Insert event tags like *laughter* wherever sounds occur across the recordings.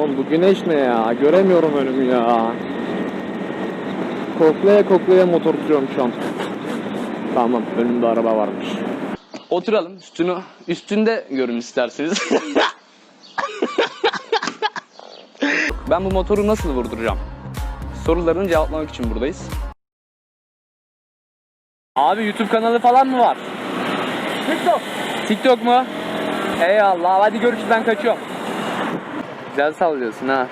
Oğlum bu güneş ne ya? Göremiyorum önümü ya. Koklaya koklaya motor tutuyorum şu an. Tamam önümde araba varmış. Oturalım üstünü üstünde görün isterseniz. *laughs* ben bu motoru nasıl vurduracağım? Sorularını cevaplamak için buradayız. Abi YouTube kanalı falan mı var? TikTok. TikTok mu? Eyvallah. Hadi görüşürüz ben kaçıyorum. Güzel sallıyorsun ha.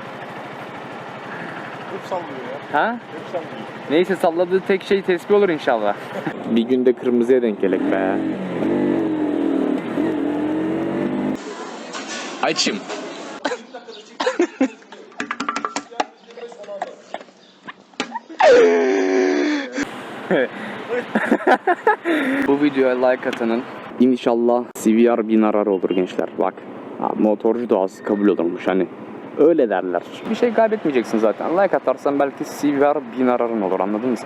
Hep sallıyor ya. Ha? Hep sallıyor. Neyse salladığı tek şey tespih olur inşallah. *laughs* Bir günde kırmızıya denk gelek be. Açım. *laughs* Bu videoya like atanın İnşallah CVR bin arar olur gençler. Bak ha, motorcu doğası kabul olurmuş hani. Öyle derler. bir şey kaybetmeyeceksin zaten. Like atarsan belki CVR bin ararın olur anladın mı?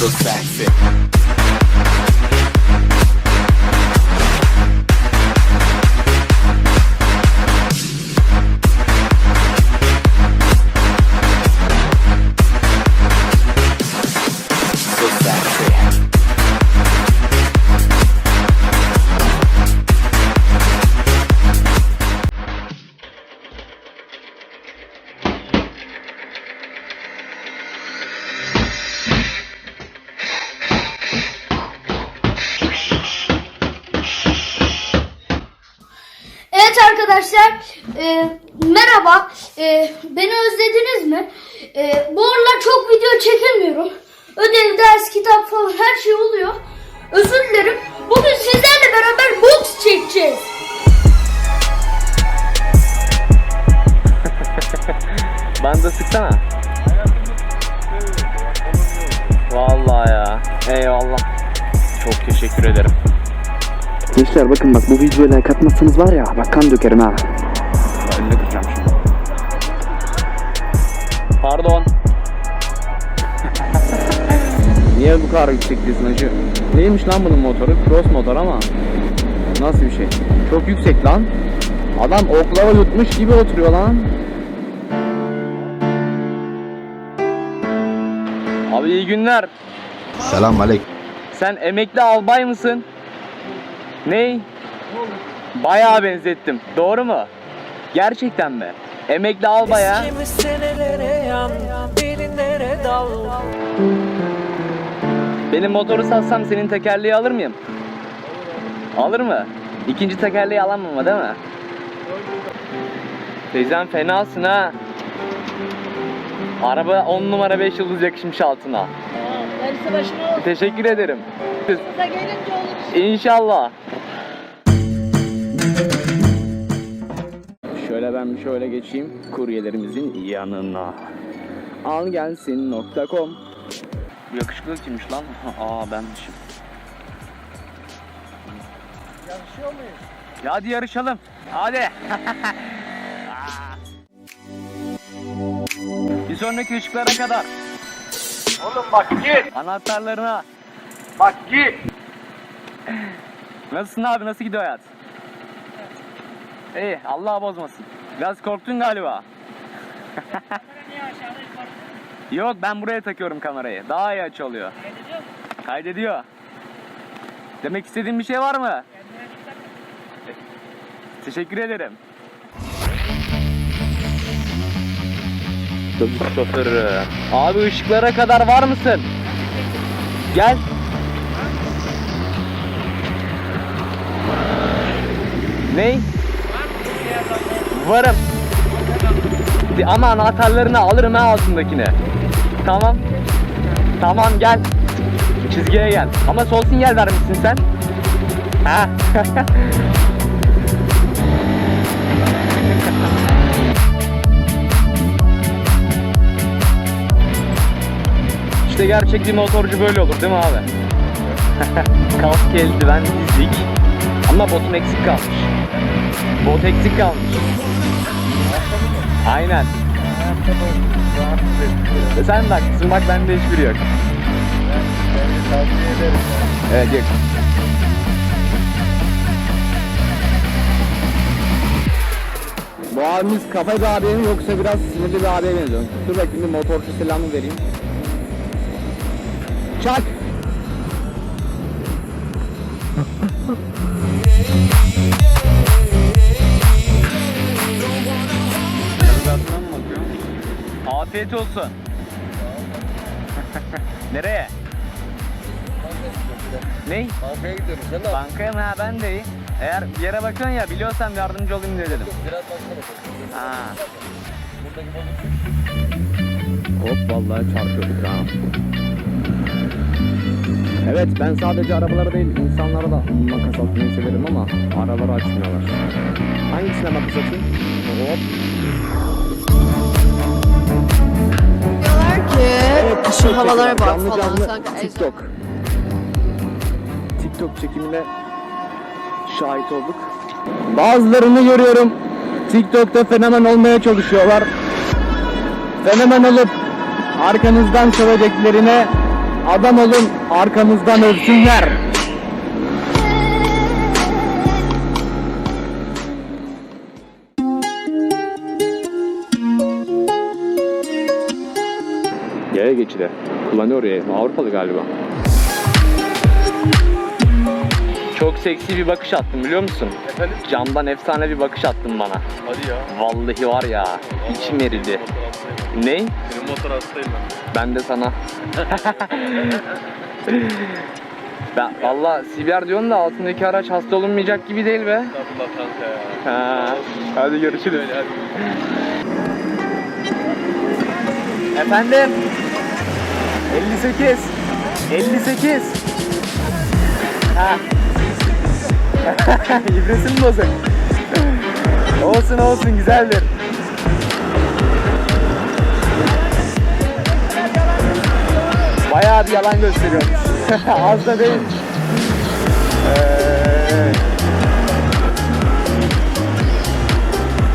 So arkadaşlar, e, merhaba. E, beni özlediniz mi? E, bu aralar çok video çekemiyorum. Ödev, ders, kitap falan her şey oluyor. Özür dilerim. Bugün sizlerle beraber boks çekeceğiz. *laughs* Ben de sıksana. Vallahi ya. Eyvallah. Çok teşekkür ederim. Gençler bakın bak bu videoya like atmazsanız var ya bak kan dökerim ha. Önüne kıracağım şimdi. Pardon. *laughs* Niye bu kadar yüksektesin hacı? Neymiş lan bunun motoru? Cross motor ama. Nasıl bir şey? Çok yüksek lan. Adam oklava yutmuş gibi oturuyor lan. Abi iyi günler. Selam aleyküm. Sen emekli albay mısın? Ney? Bayağı benzettim. Doğru mu? Gerçekten mi? Emekli albaya. Kimi senelere yan, derinlere dal Benim motoru satsam senin tekerleği alır mıyım? Alır mı? İkinci tekerleği alamam ama değil mi? Teyzem fenasın ha. Araba 10 numara 5 yıldız yakışmış altına. Darısı başına Teşekkür ederim. gelince olur. İnşallah. Şöyle ben bir şöyle geçeyim kuryelerimizin yanına. Al gelsin nokta.com Yakışıklı kimmiş lan? *laughs* Aa benmişim. Yarışıyor muyuz? Ya hadi yarışalım. Hadi. *laughs* Bir sonraki ışıklara kadar. Oğlum bak git. Anahtarlarına. Bak git. Nasılsın abi? Nasıl gidiyor hayat? İyi. Allah bozmasın. Biraz korktun galiba. *laughs* Yok ben buraya takıyorum kamerayı. Daha iyi açı oluyor. Kaydediyor. Demek istediğin bir şey var mı? Teşekkür ederim. Otobüs şoförü. Abi ışıklara kadar var mısın? Gel. Ney? Varım. Ama anahtarlarını alırım ha altındakine. Tamam. Tamam gel. Çizgiye gel. Ama sol sinyal vermişsin sen. Ha. *laughs* işte gerçek bir motorcu böyle olur değil mi abi? *laughs* Kask eldiven dizlik. Ama botun eksik kalmış. Bot eksik kalmış. Aynen. E Sen de haklısın bak bende hiçbiri yok. Evet yok. Bu abimiz kafa bir abiye mi yoksa biraz sinirli bir abiye benziyor. Dur bakayım bir motorcu selamı vereyim. Çak! Afiyet olsun. *laughs* Nereye? ne? Bankaya gidiyorum. Sen de Bankaya mı? Ha ben de iyi. Eğer bir yere bakıyorsun ya biliyorsam yardımcı olayım diye dedim. biraz bankaya bakalım. Ha. Buradaki balık Hop vallahi çarpıyorduk ha. Evet ben sadece arabalara değil insanlara da makas atmayı severim ama araları açmıyorlar. Hangisine makas atayım? Hop. Havalara bak Canlı falan canlı sanki TikTok. TikTok çekimine şahit olduk. Bazılarını görüyorum. TikTok'ta fenomen olmaya çalışıyorlar. Fenomen olup arkanızdan söveceklerine adam olun arkanızdan övsünler. Yaya geçidi. Kullanıyor ya. Avrupalı galiba. Çok seksi bir bakış attın biliyor musun? Efendim? Camdan efsane bir bakış attın bana. Hadi ya. Vallahi var ya içim eridi. Ne? Senin motor hastayım ben. Ben de sana. ben valla CBR diyorsun da altındaki araç hasta olunmayacak gibi değil be. Estağfurullah kanka ya. Ha, hadi görüşürüz. Öyle hadi. Efendim? 58. 58. Ha. *laughs* İbresi mi bozuk? olsun olsun güzeldir. Bayağı bir yalan gösteriyormuş. *laughs* Az da değil. Ee,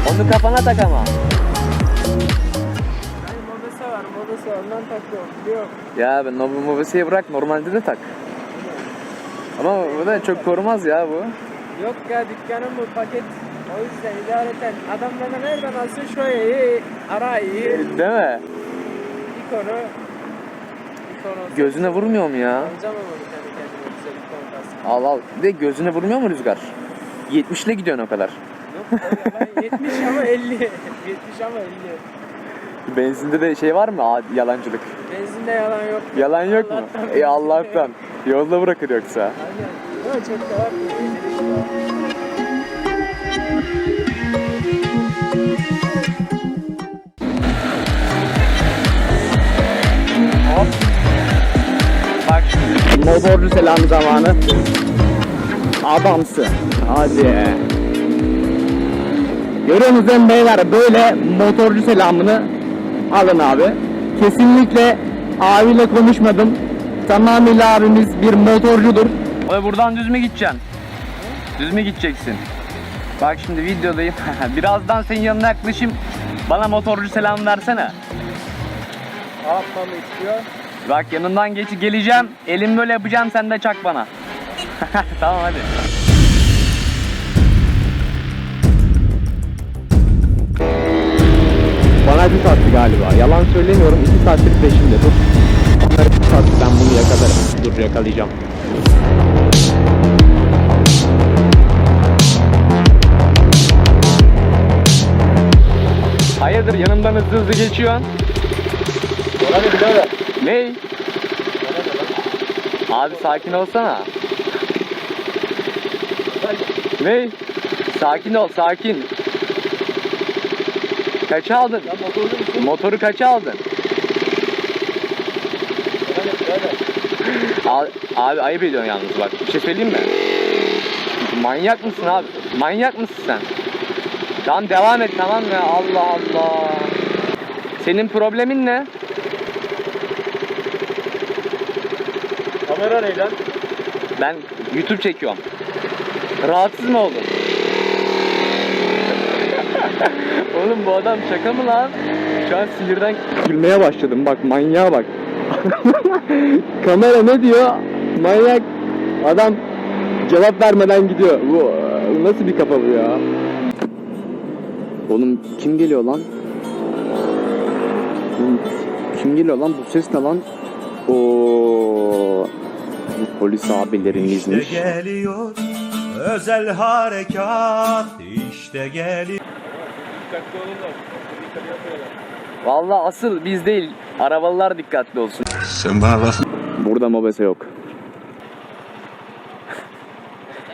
onu kafana tak ama. Modası ondan takıyorum biliyorum. Ya ben Nobu Mobis'i bırak normalde de tak. Ama bu da çok korumaz ya bu. Yok ya dükkanım bu paket. O yüzden idareten adam bana nereden alsın şöyle ara iyi. Değil mi? İkonu. İkonu. Gözüne vurmuyor mu ya? Alacağım ama bir tane kendime güzel ikon kask. Al al. Bir de gözüne vurmuyor mu rüzgar? 70 ile gidiyorsun o kadar. Yok o yalan 70 ama 50. 70 *laughs* ama 50. Benzinde de şey var mı Aa, yalancılık? Benzinde yalan yok. Yalan yok mu? Allah'tan. E Allah'tan. Yolda bırakır yoksa. Aynen. Yok çok da var. Bak şimdi. Motorcu selamı zamanı. Adamsı. Hadi. Görüyor musunuz beyler böyle motorcu selamını alın abi. Kesinlikle abiyle konuşmadım. Tamamıyla abimiz bir motorcudur. Oy buradan düz mü gideceksin? Düz mü gideceksin? Bak şimdi videodayım. *laughs* Birazdan senin yanına yaklaşayım. Bana motorcu selam versene. Ne yapmamı istiyor? Bak yanından geç geleceğim. Elim böyle yapacağım sen de çak bana. *laughs* tamam hadi. Bir sattı galiba. Yalan söylemiyorum. iki saattir peşimde. Dur. Bana bir sattı. Ben bunu yakalarım. Dur yakalayacağım. Hayırdır yanımdan hızlı hızlı geçiyorsun? Hadi birader. Ne? Abi sakin olsana. Ne? Sakin ol sakin. Kaça aldın? Motoru kaça aldın? *laughs* Abi, abi ayıp ediyorsun yalnız bak. Bir şey söyleyeyim mi? Manyak mısın abi? Manyak mısın sen? Tamam devam et tamam ya Allah Allah. Senin problemin ne? Kamera ne lan? Ben YouTube çekiyorum. Rahatsız mı oldun? Oğlum bu adam şaka mı lan? Şu an sinirden Gülmeye başladım bak manyağa bak. *laughs* Kamera ne diyor? Manyak adam cevap vermeden gidiyor. Bu nasıl bir kafa bu ya? Oğlum kim geliyor lan? Oğlum, kim geliyor lan? Bu ses ne lan? Bu polis abilerimizmiş. İşte geliyor özel harekat işte geliyor. Dikkatli olun da. Dikkatli yapıyorlar. Vallahi asıl biz değil arabalılar dikkatli olsun. Sen bana bak. Burada mobese yok.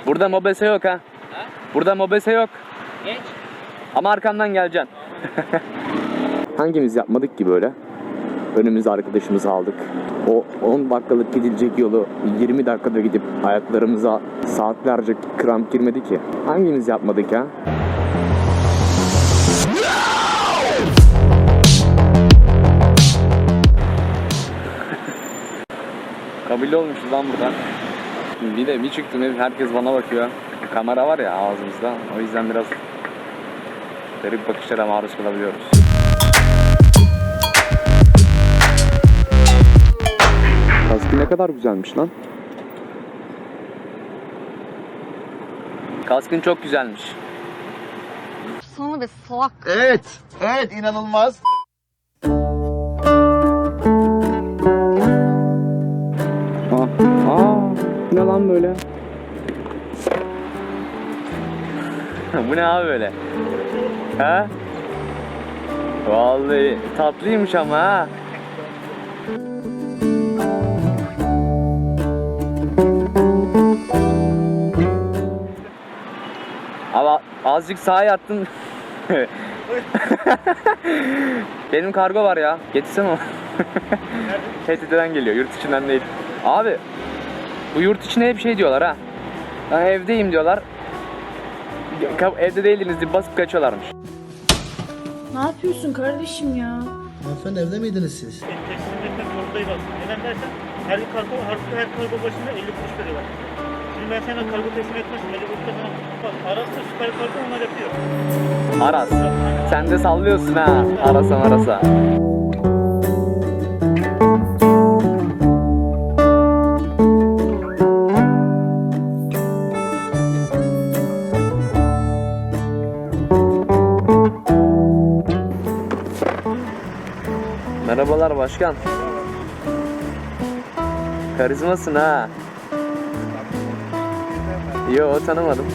Burada mobese yok ha. Burada mobese yok. Geç. Ama arkamdan geleceksin. *laughs* Hangimiz yapmadık ki böyle? Önümüze arkadaşımızı aldık. O 10 dakikalık gidilecek yolu 20 dakikada gidip ayaklarımıza saatlerce kramp girmedi ki. Hangimiz yapmadık ya? Kabile olmuşuz lan burada. Bir de bir çıktım ev herkes bana bakıyor. Kamera var ya ağzımızda. O yüzden biraz garip bakışlara maruz kalabiliyoruz. Kaskı ne kadar güzelmiş lan. Kaskın çok güzelmiş. Sana be salak. Evet. Evet inanılmaz. Ne lan böyle? *laughs* Bu ne abi böyle? Ha? Vallahi tatlıymış ama ha. Ama azıcık sağa yattın. *laughs* Benim kargo var ya. Getirsene onu. *laughs* TTT'den geliyor. Yurt içinden değil. Abi bu yurt içine hep şey diyorlar ha. Ben evdeyim diyorlar. Evde değildiniz diye basıp kaçıyorlarmış. Ne yapıyorsun kardeşim ya? Hanımefendi evde miydiniz siz? Teslim etmek zorundayız aslında. Neden dersen her kargo, her, her kargo başına 50 kuruş veriyorlar. Şimdi ben sana kargo teslim etmezsem 50 kuruş da sana bak ararsa süper kargo onlar yapıyor. Aras. Sen de sallıyorsun ha. Arasa arasa. Başkan. Karizmasın ha. Yo tanımadım.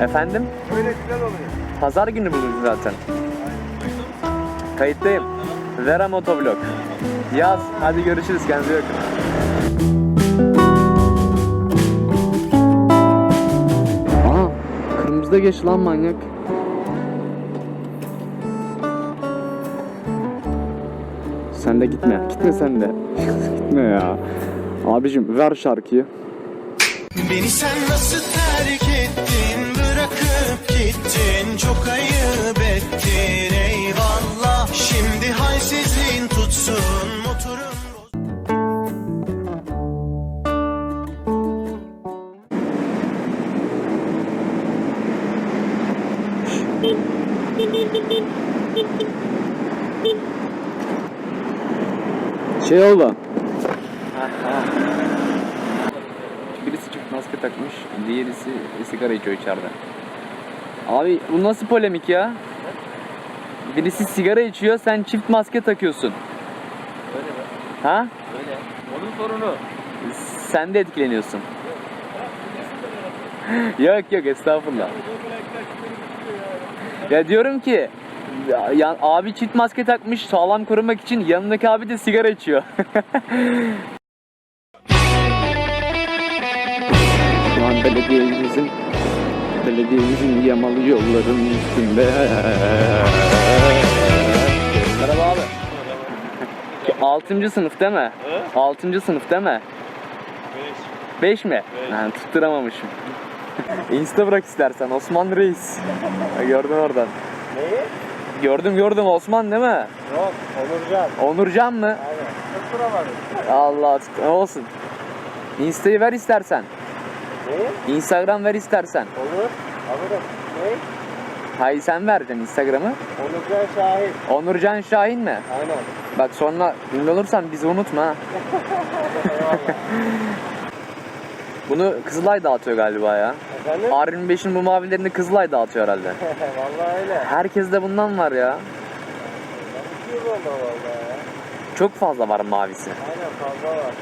Efendim? Böyle güzel oluyor. Pazar günü bugün zaten. Kayıttayım. Vera Motovlog. Yaz. Hadi görüşürüz. Kendinize bakın. Aa kırmızıda geç lan manyak. Sen de gitme. Gitme sen de. gitme ya. Abicim ver şarkıyı. Beni sen nasıl terk ettin Şey oldu. Birisi çift maske takmış. Diğerisi sigara içiyor içeride. Abi bu nasıl polemik ya? Birisi sigara içiyor. Sen çift maske takıyorsun. Öyle mi? Ha? Öyle. Onun sorunu. Sen de etkileniyorsun. yok yok estağfurullah. Ya diyorum ki ya, ya- abi çift maske takmış sağlam korumak için yanındaki abi de sigara içiyor. *laughs* Şu an belediyemizin belediyemizin yamalı yolların üstünde. Merhaba abi. 6. sınıf değil mi? He? 6. sınıf değil mi? 5. 5 mi? Beş. Ha, tutturamamışım. *laughs* Insta bırak istersen Osman Reis. Ha, Gördüm oradan. Neyi? Gördüm gördüm Osman değil mi? Yok. Onurcan. Onurcan mı? Aynen. Tutturamadım. Allah tut- olsun. Insta'yı ver istersen. Neyi? Instagram ver istersen. Olur. Alırım. Ne? Hayır sen vereceksin Instagram'ı. Onurcan Şahin. Onurcan Şahin mi? Aynen. Bak sonra ünlü olursan bizi unutma. *laughs* *laughs* ha. Bunu Kızılay dağıtıyor galiba ya. Efendim? R25'in bu mavilerini Kızılay dağıtıyor herhalde. *laughs* Vallahi öyle. Herkes de bundan var ya. Bir oldu vallahi ya. Çok fazla var mavisi. Aynen fazla var.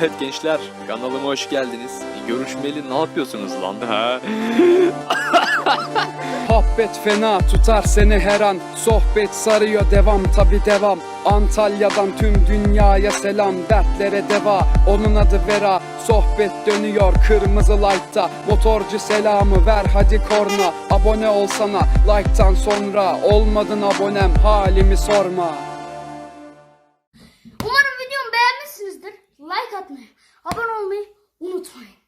Evet gençler kanalıma hoş geldiniz. Görüşmeli ne yapıyorsunuz lan ha? *laughs* Muhabbet fena tutar seni her an. Sohbet sarıyor devam tabi devam. Antalya'dan tüm dünyaya selam Dertlere deva. Onun adı Vera Sohbet dönüyor kırmızı light'ta. Motorcu selamı ver hadi korna Abone olsana. Like'tan sonra Olmadın abonem halimi sorma. Umarım videomu beğenmişsinizdir. Like atmayı, abone olmayı unutmayın.